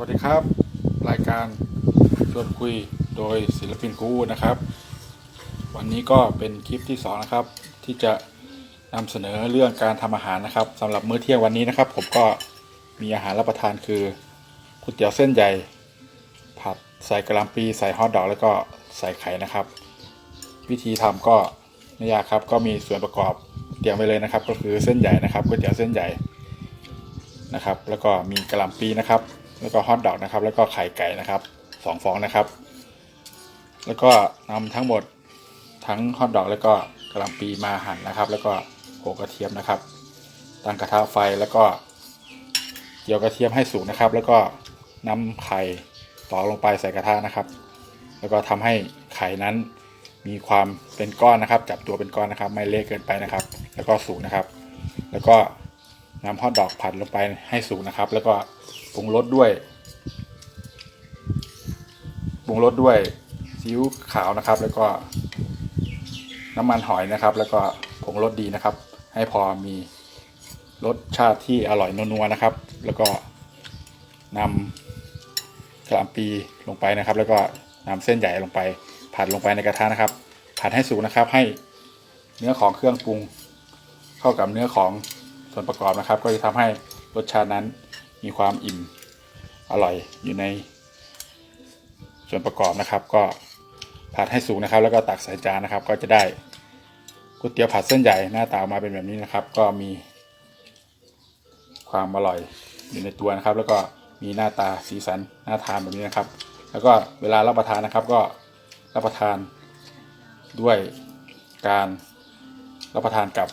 วัสดีครับ รายการชวนคุยโดยศิลปินกูนะครับ วันนี้ก็เป็นคลิปที่สองนะครับ ที่จะนำเสนอเรื่องการทำอาหารนะครับสำหรับมื้อเที่ยงวันนี้นะครับ ผมก็มีอาหารรับประทานคือก๋วยเตี๋ยวเส้นใหญ่ ผัดใส่กระลำปีใส่ฮอทดอกแล้วก็ใส่ไข่นะครับ วิธีทำก็ไม่ยากครับ ก็มีส่วนประกอบเตรียมไว้เลยนะครับ ก็คือเส้นใหญ่นะครับก๋วยเตี๋ยวเส้นใหญ่นะครับ แล้วก็มีกระลำปีนะครับ แล้วก็ฮอทดอกนะครับ แล้วก็ไข่ไก่นะครับสองฟองนะครับ แล้วก็นำทั้งหมดทั้งฮอทดอกแล้วก็กระหลำปีมาหั่นนะครับ แล้วก็โขกกระเทียมนะครับ ตั้งกระทะไฟแล้วก็เจียวกระเทียมให้สุกนะครับ แล้วก็นำไข่ตอกลงไปใส่กระทะนะครับ แล้วก็ทำให้ไข่นั้นมีความเป็นก้อนนะครับ จับตัวเป็นก้อนนะครับ ไม่เละเกินไปนะครับ แล้วก็สุกนะครับ แล้วก็ นำฮอทดอกผัดลงไปให้สุกนะครับ แล้วก็ปรุงรสด้วยปรุงรสด้วยซีอิ๊วขาวนะครับ แล้วก็น้ำมันหอยนะครับ แล้วก็ผงรสดีนะครับ ให้พอมีรสชาติที่อร่อยนัวๆนะครับ แล้วก็นำกระลำปีลงไปนะครับ แล้วก็นำเส้นใหญ่ลงไป ผัดลงไปในกระทะนะครับ ผัดให้สุกนะครับให้เนื้อของเครื่องปรุงเข้ากับเนื้อของ ส่วนประกอบนะครับ ก็จะทำให้รสชาตินั้นมีความอิ่มอร่อยอยู่ใน ส่วนประกอบนะครับ ก็ผัดให้สุกนะครับ แล้วก็ตักใส่จานนะครับ ก็จะได้ก๋วยเตี๋ยวผัดเส้นใหญ่หน้าตาออกมาเป็นแบบนี้นะครับ ก็มีความอร่อยอยู่ในตัวนะครับ แล้วก็มีหน้าตาสีสันน่าทานแบบนี้นะครับ แล้วก็เวลารับประทานนะครับ ก็รับประทานด้วยการรับประทานกับ